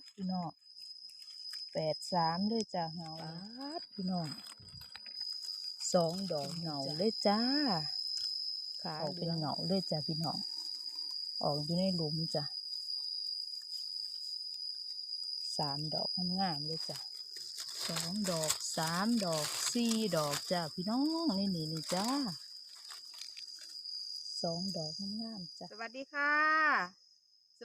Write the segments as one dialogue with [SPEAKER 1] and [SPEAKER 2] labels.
[SPEAKER 1] ดพี่น้องแปดสามเลยจ้ะเหงาปาดพี่น้องสองดอกเหงาเลยจ้าขาออกเป็นเหงาเลยจ้ะพี่น้องออกอยู่ในหลุมจ้ะสามดอกงามๆเลยจ้ะสองดอกสามดอกสี่ดอกจ้ะพี่น้องนี่นี่นี่จ้าสองดอกงามๆจ้ะ
[SPEAKER 2] สวัสดีค่ะส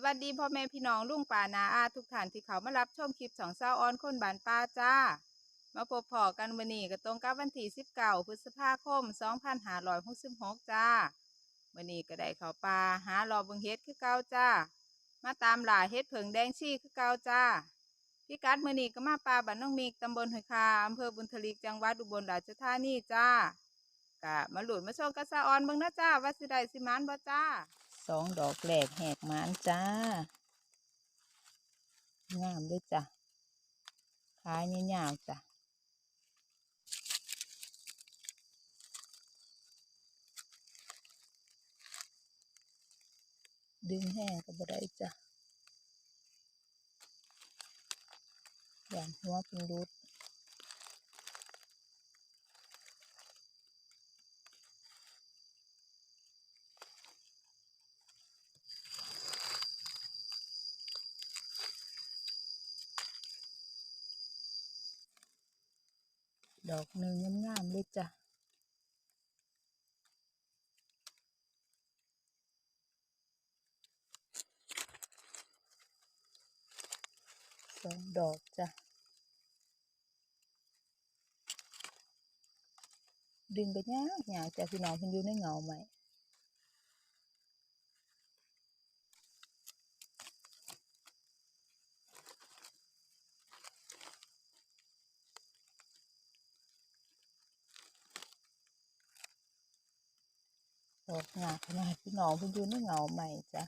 [SPEAKER 2] วัสดีพ่อแม่พี่น้องลุงป่านาอาทุกท่านที่เขามารับชมคลิปสองเศร้าออนคนบานป้าจ้า มาพบพอกันวันนี้ก็ตรงกับวันที่สิบเก้าพฤษภาคมสองพันห้าร้อยหกสิบหกจ้าวันนี้ก็ได้เขาป่าหารอบิงเฮ็ดคือเก่าจ้า มาตามหล่าเฮ็ดเผิงแดงชี่คือเก่าจ้าพี่กัดมือนี้ก็มาป่าบ้านน้องมีกตำบลหอยคาอำเภอบุญทลิกจังหวัดอุบลราชธานีจ้ากะมาหลุดมาชมกระซาออนเบิ่งนะจ้าว่าสิได้สิมานบ่จ้า
[SPEAKER 1] สองดอกแหลกแหกมานจ้างามด้วยจ้ะขายยาวๆจ้ะดึงแห้งก็บ่ได้จ้ะอย่างหัวเป็นรุด ดอกหนึ่งงามๆเลยจ้ะสองดอกจ้ะ ดึงไปยากยากจ้ะพี่น้องเพิ่นอยู่ในเงาไหม ดอกหยาขนาดพี่น้องพิ่ยู่ในเงาใหม่จ้ะ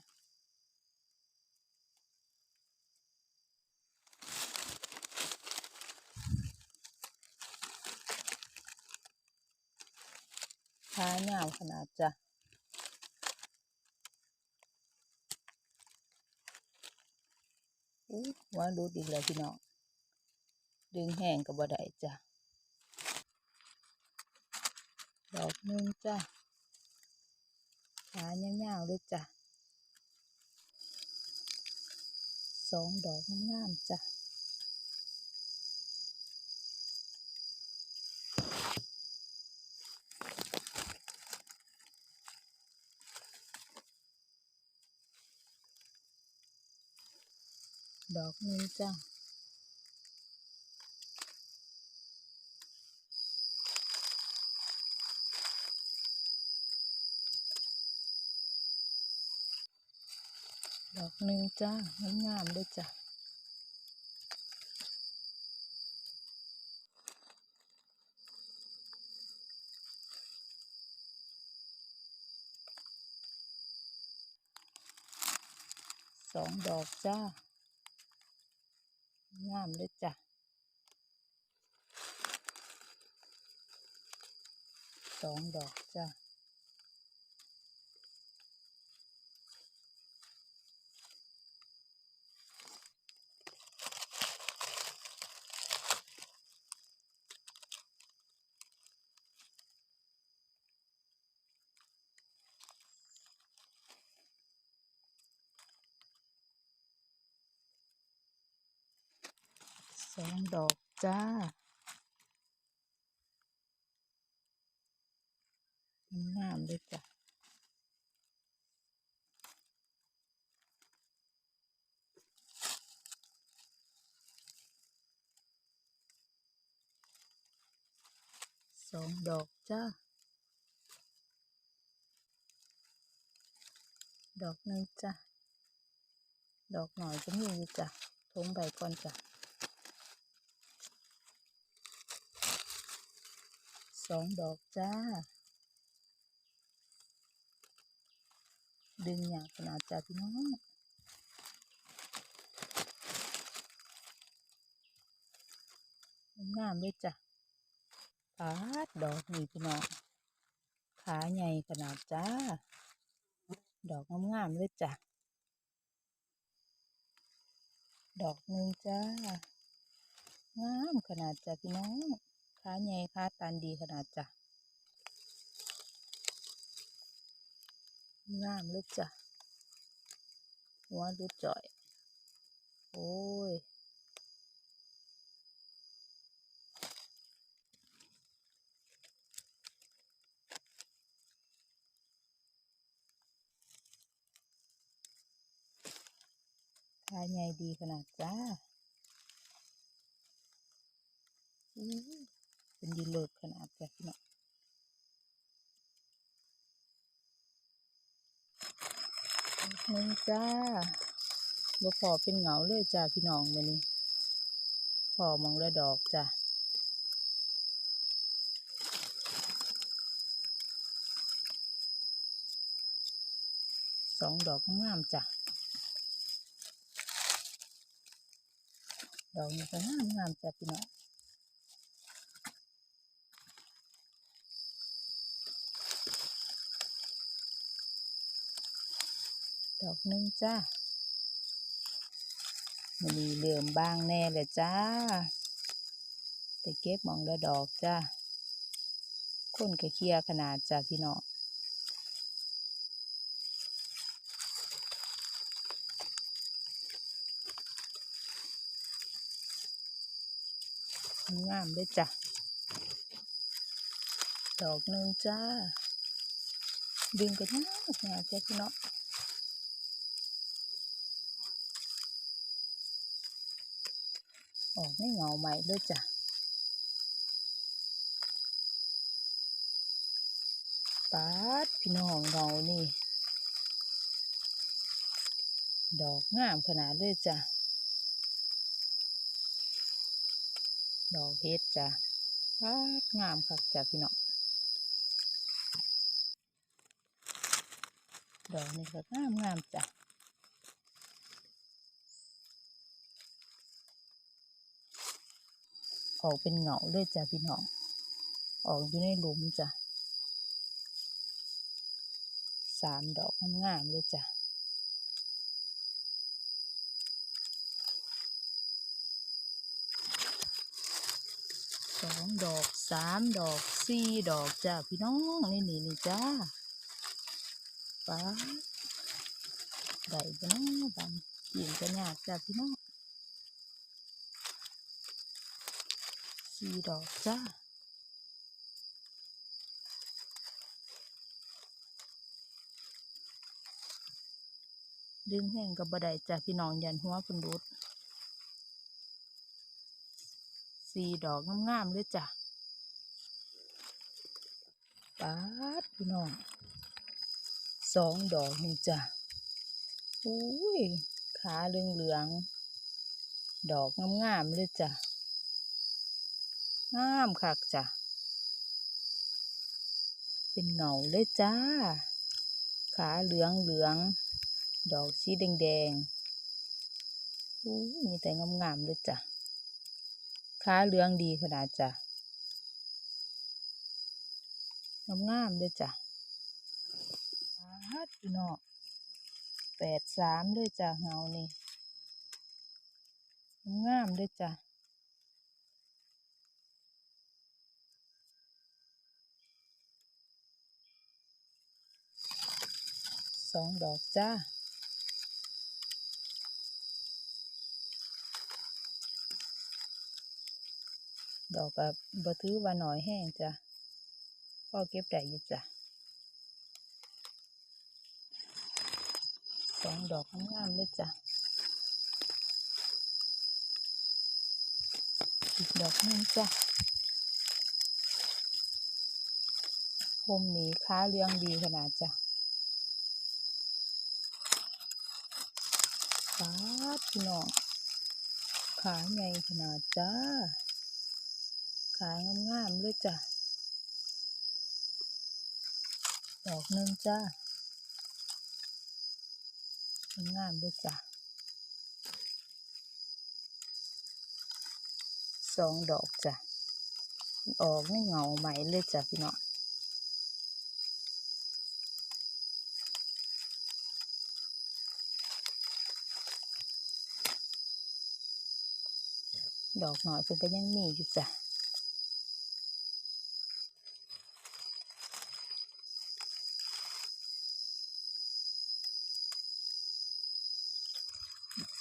[SPEAKER 1] ขาเงาขนาดจ้ะอู้ว่าดูดีแล้วพี่น้อง ดึงแห้งกับบ่ได้จ้ะ ดอกนึงจ้ะ ขาเงาวๆเลยจ้ะสองดอกงามๆจ้ะดอกนึงจ้ะ ดอกหนึ่งจ้างามๆเลยจ้ะสองดอกจ้างามเลยจ้ะสองดอกจ้า สองดอกจ้า งามเลยจ้ะสองดอกจ้า ดอกหนึ่งจ้ะ ดอกหน่อยก็มีจ้ะทงใบก่อนจ้ะ สองดอกจ้า ดึงอย่างขนาดจ้าพี่น้องงามเลยจ้ะปาดดอกนี่พี่น้อง ขาใหญ่ขนาดจ้า ดอกงามๆเลยจ้ะ ดอกหนึ่งจ้า งามขนาดจ้ะพี่น้อง ขาใหญ่ขาตันดีขนาดจ้ะงามเลยจ้ะ หัวรุดจ่อย โอ้ยขาใหญ่ดีขนาดจ้าอื้อเป็น ดีเลิศขนาดจ้ะพี่น้องนึ่งจ้าบ่พอเป็นเหงาเลยจ้าพี่น้องมื้อนี้พอมองละดอกจ้ะสองดอกงามจ้ะดอกนี้ก็งามงามจ้ะพี่น้อง ดอกหนึงจ้ามันนี้เหลื่อมบางแน่เลยจ้าแต่เก็บมองละดอกจ้าคนก็เคียขนาดจ้ะพี่น้องงามเลยจ้ะ ดอกหนึ่งจ้า ดึงกันยากงามจ้ะพี่น้อง ออกไม่เงาใหม่เลยจ้ะปาดพี่น้องเงานี่ ดอกงามขนาดเลยจ้ะ ดอกเพชรจ้ะปาดงามคักจ้ะพี่น้อง ดอกนี้ก็งามงามจ้ะ ออกเป็นเหงาเลยจ้ะพี่น้อง ออกอยู่ในหลุมจ้ะสามดอกงามๆเลยจ้ะสองดอกสามดอกสี่ดอกจ้ะพี่น้องนี่นี่นี่จ้าป้าได้จ้ะเนาะบังกินก็ยากจ้ะพี่น้อง สี่ดอกจ้าดึงแห้งกับบดไดจ้ะพี่น้องยันหัวเพุ่นรุดสี่ดอกงามๆเลยจ้ะปาดพี่น้องสองดอกนี่จ้ะอุ้ยขาเหลืองๆดอกงามๆเลยจ้ะ งามคักจ้ะ เป็นเหงาเลยจ้า ขาเหลืองเหลือง ดอกสีแดงๆอู้ยมีแต่งามๆเลยจ้ะ ขาเหลืองดีขนาดจ้ะ งามๆเลยจ้ะปาดพี่น้องแปดสามเลยจ้ะเงานี่งามเลยจ้ะ สองดอกจ้าดอกกับบะถือว่าหน่อยแห้งจ้ะพ่อเก็บได้อยู่จ้ะสองดอกงามๆเลยจ้ะอีกดอกหนึงจ้ะพรมนี้ค้าเลี้ยงดีขนาดจ้ะ ฟ้าพี่น้องขาใหญ่ขนาดจ้า ขางามๆเลยจ้ะ ดอกหนึ่งจ้างามๆเลยจ้ะสองดอกจ้ะ ออกไม่เหงาใหม่เลยจ้ะพี่น้อง
[SPEAKER 3] ดอกหน่อยเพิ่นก็ยังมีอยู่จ้ะ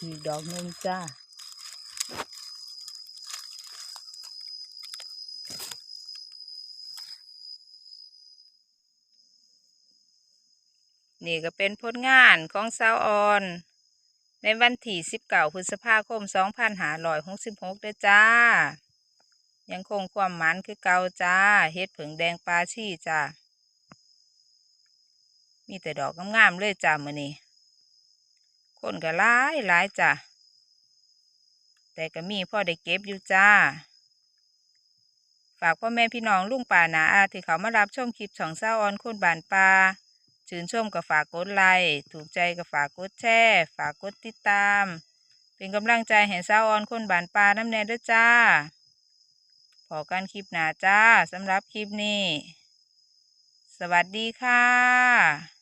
[SPEAKER 3] อีกดอกนึงจ้า
[SPEAKER 1] นี่ก็เป็นผลงานของสาวออน ในวันที่19พฤษภาคม2566เด้อจ้า ยังคงความหมันคือเก่าจ้า เฮ็ดผึ่งแดงปลาชี่จ้า มีแต่ดอกงามๆเลยจ้ามื้อนี้ คนก็หลายหลายจ้า แต่ก็มีพ่อได้เก็บอยู่จ้า ฝากพ่อแม่พี่น้องลุงป่านาอาที่เขามารับชมคลิปช่องเศร้าออนคนบานปลา ชื่นชมก็ฝากกดไลค์ถูกใจก็ฝากกดแชร์ฝากกดติดตาม เป็นกำลังใจให้เศร้าออนคนบานปลาน้ำแน่ด้วยจ้าพอกันคลิปหน้าจ้าสำหรับคลิปนี้ สวัสดีค่ะ